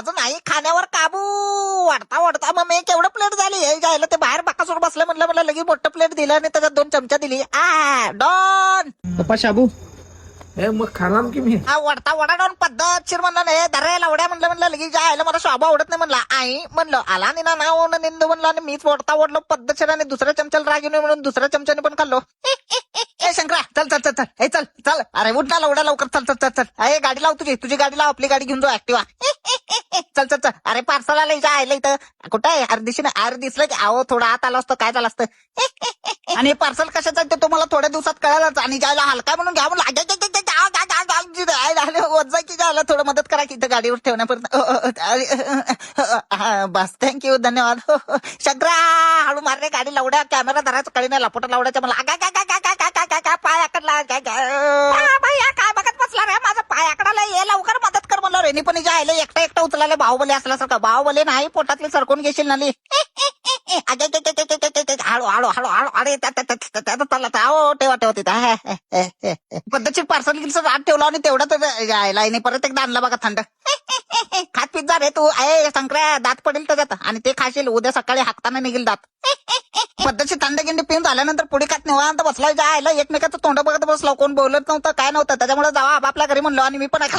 माझं नाही खाण्यावर काबू. वाढता वाढता. मग मी केवढं प्लेट झाली? हे जायला ते बाहेर बाकासूर बसलं म्हणलं म्हणलं लगे मोठं प्लेट दिलं आणि त्याच्यात दोन चमचा दिली. आ डॉन. पप्पा शाबू. मग खाणार की मी? हा वडता वडा डॉन. पद्धतशीर म्हणलं नाही दर्या लावड्या म्हणलं म्हणलं लगेच जायला मला शोभा आवडत नाही. म्हणला आई म्हणलं आला निना ना ओन निंद म्हणलं आणि मीच वडता ओढलो पद्धतशीर आणि दुसऱ्या चमच्याला राग नाही म्हणून दुसऱ्या चमच्याने पण खाल्लो. शंकरा चल चल चल चल. चल चल. अरे उठ ना लवड्या लवकर. चल चल चल चल. ए गाडी लाव तुझी. तुझी गाडी लाव आपली गाडी घेऊन जाऊ ऍक्टिवा चल चल चल अरे पार्सल आलं इथं आलं इथं कुठं आहे अरे दिशी ना अरे दिसलं की अहो थोडा आत आला असतं काय झालं असतं आणि पार्सल कशाचं ते तुम्हाला थोड्या दिवसात कळालंच आणि ज्याला हलका म्हणून घ्या म्हणून की झालं थोडं मदत करा की इथं गाडीवर ठेवण्यापर्यंत बस थँक्यू धन्यवाद शंकरा हळू मारले गाडी लावड्या कॅमेरा धरायचं कळी नाही लापोटा लावड्याच्या मला काय का का काय काय का काय काय पाय काय बहिणी पण जायला एकटा एकटा उचलायला बाहुबले असल्यासारखा. बाहुबले नाही पोटातले सरकून घेशील ना हळू हळू हळू हळू. अरे तिथं. पद्धतशीर पार्सल किती आत ठेवला आणि तेवढा तर नाही परत एकदा आणला बघा थंड. खात पिझ्झा रे तू आहे संक्र्या दात पडेल त्याच्यात आणि ते खाशील उद्या सकाळी हाकताना निघेल दात. पद्धतशीर थंड गिंडी पिऊन झाल्यानंतर पुढे खात निवांत बसला जायला एकमेकाचं तोंड बघत बसलो कोण बोलत नव्हतं काय नव्हतं. त्याच्यामुळे जावा आपल्या घरी म्हणलो आणि मी पण ऐका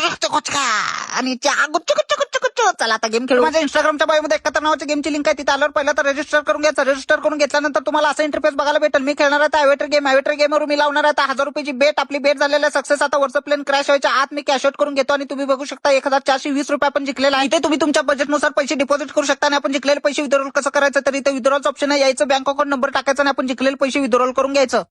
आणि चहा गुच्च गुच्च गुच्च गुच्च चला आता गेम खेळू. माझ्या इंस्टाग्रामच्या बायोमध्ये एकाहत्तर नावाची गेमची लिंक आहे तिथे आल्यावर पहिलं तर रजिस्टर करून घ्यायचं. रजिस्टर करून घेतल्यानंतर तुम्हाला असं इंटरफेस बघायला भेटेल. मी खेळणार आहे अवेटर गेम अवेटर गेमवर मी लावणार आहे. हजार रुपयाची बेट आपली बेट झालेल्या सक्सेस आता वरचं प्लेन क्रॅश व्हायच्या आत मी कॅश आउट करून घेतो आणि तुम्ही बघू शकता एक हजार चारशे वीस रुपये आपण जिंकलेला आहे इथे तुम्ही तुमच्या बजेटनुसार पैसे डिपॉझिट करू शकता आणि आपण जिंकलेले पैसे विड्रॉल कसं करायचं? तर इथे विड्रॉलचं ऑप्शन आहे. यायचं बँक अकाउंट नंबर टाकायचा आणि आपण जिंकलेले पैसे विड्रॉल करून घ्यायचं.